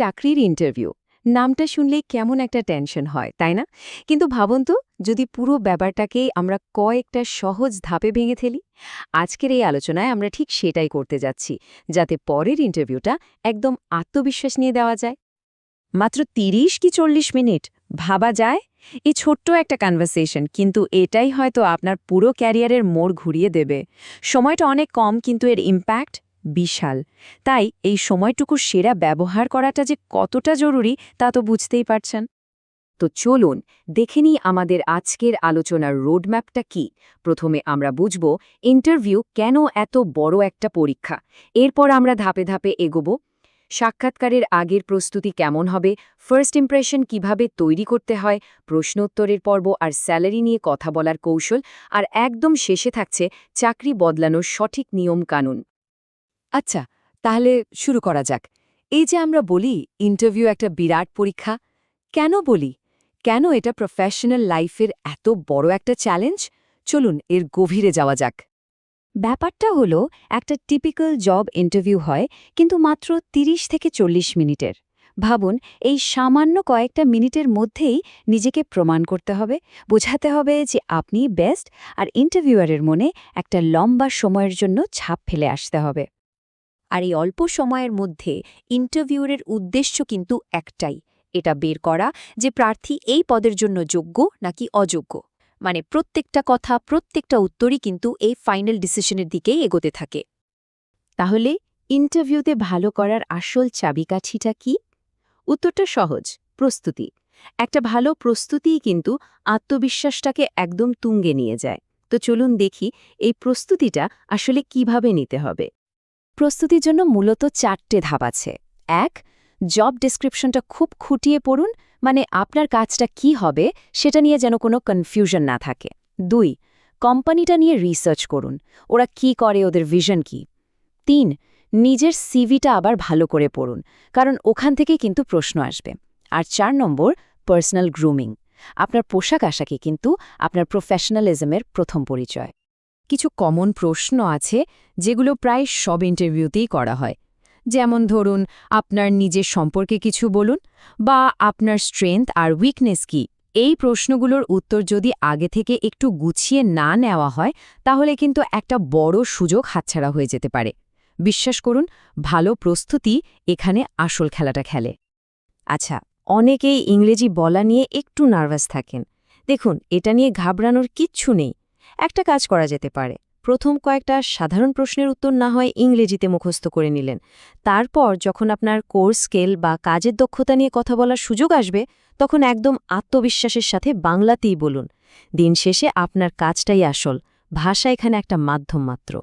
চাকরির ইন্টারভিউ নামটা শুনলেই কেমন একটা টেনশন হয়, তাই না? কিন্তু ভাবুন তো, যদি পুরো ব্যাপারটাকেই আমরা কয়েকটা সহজ ধাপে ভেঙে ফেলি, আজকের এই আলোচনায় আমরা ঠিক সেটাই করতে যাচ্ছি, যাতে পরের ইন্টারভিউটা একদম আত্মবিশ্বাস নিয়ে দেওয়া যায়। মাত্র ৩০ কি চল্লিশ মিনিট? ভাবা যায়? এই ছোট্ট একটা কনভারসেশন কিন্তু এটাই হয়তো আপনার পুরো ক্যারিয়ারের মোড় ঘুরিয়ে দেবে। সময়টা অনেক কম, কিন্তু এর ইম্প্যাক্ট বিশাল। তাই এই সময়টুকু সেরা ব্যবহার করাটা যে কতটা জরুরি, তা তো বুঝতেই পারছেন। তো চলুন, দেখে নিই আমাদের আজকের আলোচনার রোডম্যাপটা কি। প্রথমে আমরা বুঝব, ইন্টারভিউ কেন এত বড় একটা পরীক্ষা? এরপর আমরা ধাপে ধাপে এগোব। সাক্ষাৎকারের আগের প্রস্তুতি কেমন হবে? ফার্স্ট ইমপ্রেশন কীভাবে তৈরি করতে হয়? প্রশ্নোত্তরের পর্ব আর স্যালারি নিয়ে কথা বলার কৌশল। আর একদম শেষে থাকছে, চাকরি বদলানোর সঠিক নিয়ম কানুন আচ্ছা তাহলে শুরু করা যাক। এই যে আমরা বলি ইন্টারভিউ একটা বিরাট পরীক্ষা। কেন বলি? কেন এটা প্রফেশনাল লাইফের এত বড় একটা চ্যালেঞ্জ চলুন, এর গভীরে যাওয়া যাক। ব্যাপারটা হলো, একটা টিপিক্যাল জব ইন্টারভিউ হয়, কিন্তু মাত্র ৩০ থেকে চল্লিশ মিনিটের। ভাবুন, এই সামান্য কয়েকটা মিনিটের মধ্যেই নিজেকে প্রমাণ করতে হবে, বোঝাতে হবে যে আপনি বেস্ট আর ইন্টারভিউয়ারের মনে একটা লম্বা সময়ের জন্য ছাপ ফেলে আসতে হবে। আর এই অল্প সময়ের মধ্যে ইন্টারভিউরের উদ্দেশ্য কিন্তু একটাই, এটা বের করা যে প্রার্থী এই পদের জন্য যোগ্য নাকি অযোগ্য। মানে প্রত্যেকটা কথা, প্রত্যেকটা উত্তরই কিন্তু এই ফাইনাল ডিসিশনের দিকেই এগোতে থাকে। তাহলে ইন্টারভিউতে ভালো করার আসল চাবিকাঠিটা কি? উত্তরটা সহজ, প্রস্তুতি। একটা ভালো প্রস্তুতিই কিন্তু আত্মবিশ্বাসটাকে একদম তুঙ্গে নিয়ে যায়। তো চলুন দেখি এই প্রস্তুতিটা আসলে কীভাবে নিতে হবে। প্রস্তুতির জন্য মূলত চারটে ধাপ আছে। এক জব ডিসক্রিপশনটা খুব খুঁটিয়ে পড়ুন মানে আপনার কাজটা কি হবে সেটা নিয়ে যেন কোনো কনফিউশন না থাকে। দুই কোম্পানিটা নিয়ে রিসার্চ করুন, ওরা কি করে, ওদের ভিশন কি। তিন, নিজের সিভিটা আবার ভালো করে পড়ুন, কারণ ওখান থেকেই কিন্তু প্রশ্ন আসবে। আর চার নম্বর পার্সোনাল গ্রুমিং আপনার পোশাক আশাকে কিন্তু আপনার প্রফেশনালিজমের প্রথম পরিচয়। কিছু কমন প্রশ্ন আছে যেগুলো প্রায় সব ইন্টারভিউতেই করা হয়। যেমন ধরুন, আপনার নিজের সম্পর্কে কিছু বলুন বা আপনার স্ট্রেংথ আর উইকনেস কি। এই প্রশ্নগুলোর উত্তর যদি আগে থেকে একটু গুছিয়ে না নেওয়া হয়, তাহলে কিন্তু একটা বড় সুযোগ হাতছাড়া হয়ে যেতে পারে। বিশ্বাস করুন, ভালো প্রস্তুতি এখানে আসল খেলাটা খেলে। আচ্ছা অনেকেই ইংরেজি বলা নিয়ে একটু নার্ভাস থাকেন। দেখুন, এটা নিয়ে ঘাবড়ানোর কিচ্ছু নেই। একটা কাজ করা যেতে পারে। প্রথম কয়েকটা সাধারণ প্রশ্নের উত্তর না হয় ইংরেজিতে মুখস্থ করে নিলেন। তারপর যখন আপনার কোর্স স্কেল বা কাজের দক্ষতা নিয়ে কথা বলার সুযোগ আসবে, তখন একদম আত্মবিশ্বাসের সাথে বাংলাতেই বলুন। দিন শেষে আপনার কাজটাই আসল। ভাষা এখানে একটা মাধ্যম মাত্র।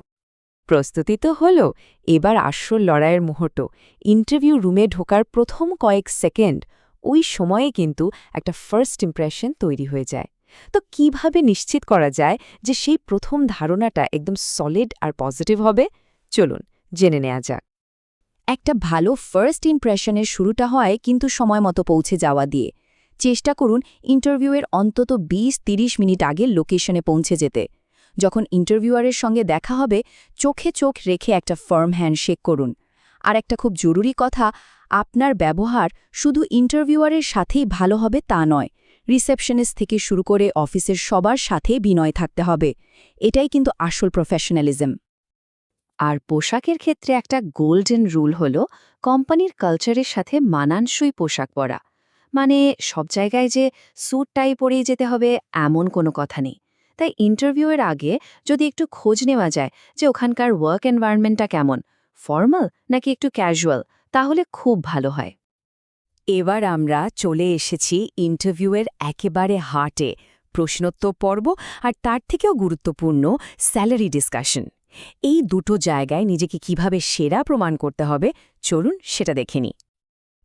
প্রস্তুতি তো হল। এবার আসল লড়াইয়ের মুহূর্ত। ইন্টারভিউ রুমে ঢোকার প্রথম কয়েক সেকেন্ড। ওই সময়ে কিন্তু একটা ফার্স্ট ইমপ্রেশন তৈরি হয়ে যায়। তো কীভাবে নিশ্চিত করা যায় যে সেই প্রথম ধারণাটা একদম সলিড আর পজিটিভ হবে? চলুন জেনে নেওয়া যাক। একটা ভালো ফার্স্ট ইমপ্রেশনের শুরুটা হয় কিন্তু সময় মতো পৌঁছে যাওয়া দিয়ে। চেষ্টা করুন ইন্টারভিউয়ের অন্তত ২০-৩০ মিনিট আগে লোকেশনে পৌঁছে যেতে। যখন ইন্টারভিউয়ারের সঙ্গে দেখা হবে, চোখে চোখ রেখে একটা ফার্ম হ্যান্ডশেক করুন। আর একটা খুব জরুরি কথা, আপনার ব্যবহার শুধু ইন্টারভিউয়ারের সাথেই ভালো হবে তা নয়। রিসেপশনিস্ট থেকে শুরু করে অফিসের সবার সাথে বিনয় থাকতে হবে। এটাই কিন্তু আসল প্রফেশনালিজম আর পোশাকের ক্ষেত্রে একটা গোল্ডেন রুল হল, কোম্পানির কালচারের সাথে মানানসই পোশাক পরা। মানে সব জায়গায় যে স্যুট টাই পরেই যেতে হবে এমন কোনো কথা নেই। তাই ইন্টারভিউয়ের আগে যদি একটু খোঁজ নেওয়া যায় যে ওখানকার ওয়ার্ক এনভায়রনমেন্টটা কেমন ফর্মাল নাকি একটু ক্যাজুয়াল তাহলে খুব ভালো হয়। এবার আমরা চলে এসেছি ইন্টারভিউয়ের একেবারে হার্টে প্রশ্নোত্তর পর্ব আর তার থেকেও গুরুত্বপূর্ণ স্যালারি ডিসকাশন এই দুটো জায়গায় নিজেকে কীভাবে সেরা প্রমাণ করতে হবে, চলুন সেটা দেখে নিই।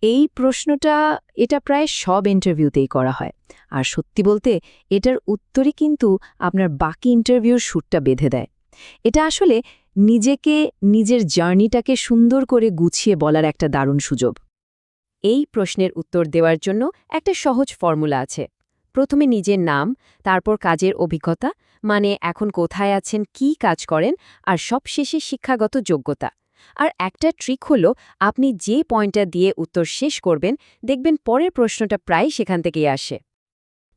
এই প্রশ্নটা, এটা প্রায় সব ইন্টারভিউতেই করা হয়। আর সত্যি বলতে, এটার উত্তরই কিন্তু আপনার বাকি ইন্টারভিউর সুরটা বেঁধে দেয়। এটা আসলে নিজেকে, নিজের জার্নিটাকে সুন্দর করে গুছিয়ে বলার একটা দারুণ সুযোগ। এই প্রশ্নের উত্তর দেওয়ার জন্য একটা সহজ ফর্মুলা আছে। প্রথমে নিজের নাম, তারপর কাজের অভিজ্ঞতা মানে এখন কোথায় আছেন, কি কাজ করেন, আর সবশেষে শিক্ষাগত যোগ্যতা। আর একটা ট্রিক হলো, আপনি যে পয়েন্টটা দিয়ে উত্তর শেষ করবেন, দেখবেন পরের প্রশ্নটা প্রায় সেখান থেকেই আসে।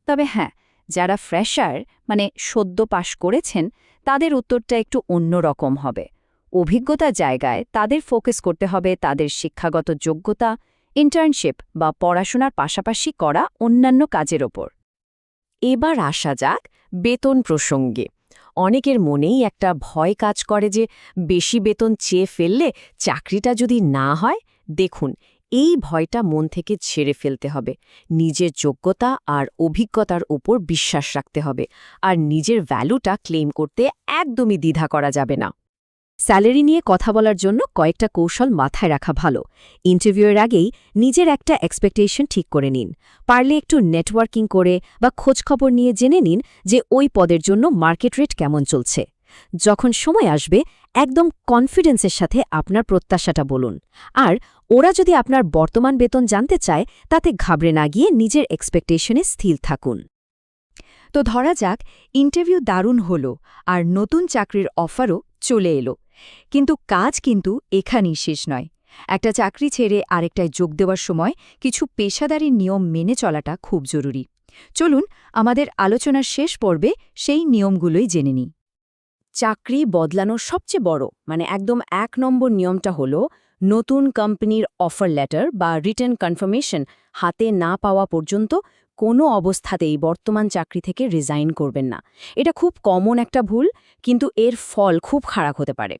তবে হ্যাঁ যারা ফ্রেশার মানে সদ্য পাশ করেছেন, তাদের উত্তরটা একটু অন্যরকম হবে। অভিজ্ঞতা জায়গায় তাদের ফোকাস করতে হবে তাদের শিক্ষাগত যোগ্যতা ইন্টার্নশিপ বা পড়াশোনার পাশাপাশি করা অন্যান্য কাজের ওপর। এবার আসা যাক বেতন প্রসঙ্গে। অনেকের মনেই একটা ভয় কাজ করে যে বেশি বেতন চেয়ে ফেললে চাকরিটা যদি না হয়, দেখুন, এই ভয়টা মন থেকে ছেড়ে ফেলতে হবে। নিজের যোগ্যতা আর অভিজ্ঞতার ওপর বিশ্বাস রাখতে হবে। আর নিজের ভ্যালুটা ক্লেম করতে একদমই দ্বিধা করা যাবে না। স্যালারি নিয়ে কথা বলার জন্য কয়েকটা কৌশল মাথায় রাখা ভালো। ইন্টারভিউয়ের আগেই নিজের একটা এক্সপেকটেশন ঠিক করে নিন। পারলে একটু নেটওয়ার্কিং করে বা খোঁজখবর নিয়ে জেনে নিন যে ওই পদের জন্য মার্কেট রেট কেমন চলছে। যখন সময় আসবে, একদম কনফিডেন্সের সাথে আপনার প্রত্যাশাটা বলুন। আর ওরা যদি আপনার বর্তমান বেতন জানতে চায়, তাতে ঘাবড়ে না গিয়ে নিজের এক্সপেকটেশনে স্থির থাকুন। তো ধরা যাক ইন্টারভিউ দারুণ হলো আর নতুন চাকরির অফারও চলে এলো। কিন্তু কাজ কিন্তু এখানেই শেষ নয়। একটা চাকরি ছেড়ে আরেকটায় যোগ দেওয়ার সময় কিছু পেশাদারি নিয়ম মেনে চলাটা খুব জরুরি। চলুন, আমাদের আলোচনার শেষ পর্বে সেই নিয়মগুলোই জেনে নিই। চাকরি বদলানোর সবচেয়ে বড় মানে একদম এক নম্বর নিয়মটা হলো নতুন কোম্পানির অফার লেটার বা রিটার্ন কনফার্মেশন হাতে না পাওয়া পর্যন্ত কোনো অবস্থাতেই বর্তমান চাকরি থেকে রিজাইন করবেন না। এটা খুব কমন একটা ভুল, কিন্তু এর ফল খুব খারাপ হতে পারে।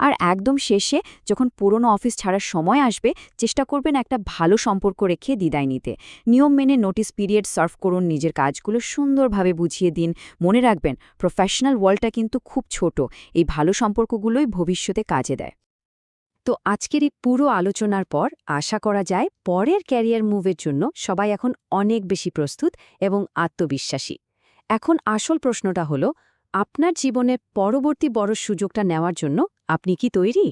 আর একদম শেষে যখন পুরনো অফিস ছাড়ার সময় আসবে, চেষ্টা করবেন একটা ভালো সম্পর্ক রেখে দিদায় নিতে। নিয়ম মেনে নোটিস পিরিয়ড সার্ভ করুন নিজের কাজগুলো সুন্দরভাবে বুঝিয়ে দিন। মনে রাখবেন প্রফেশনাল ওয়ার্ল্ডটা কিন্তু খুব ছোট। এই ভালো সম্পর্কগুলোই ভবিষ্যতে কাজে দেয়। তো আজকের এই পুরো আলোচনার পর আশা করা যায় পরের ক্যারিয়ার মুভের জন্য সবাই এখন অনেক বেশি প্রস্তুত এবং আত্মবিশ্বাসী। এখন আসল প্রশ্নটা হলো, আপনার জীবনের পরবর্তী বড় সুযোগটা নেওয়ার জন্য আপনি কি তৈরি?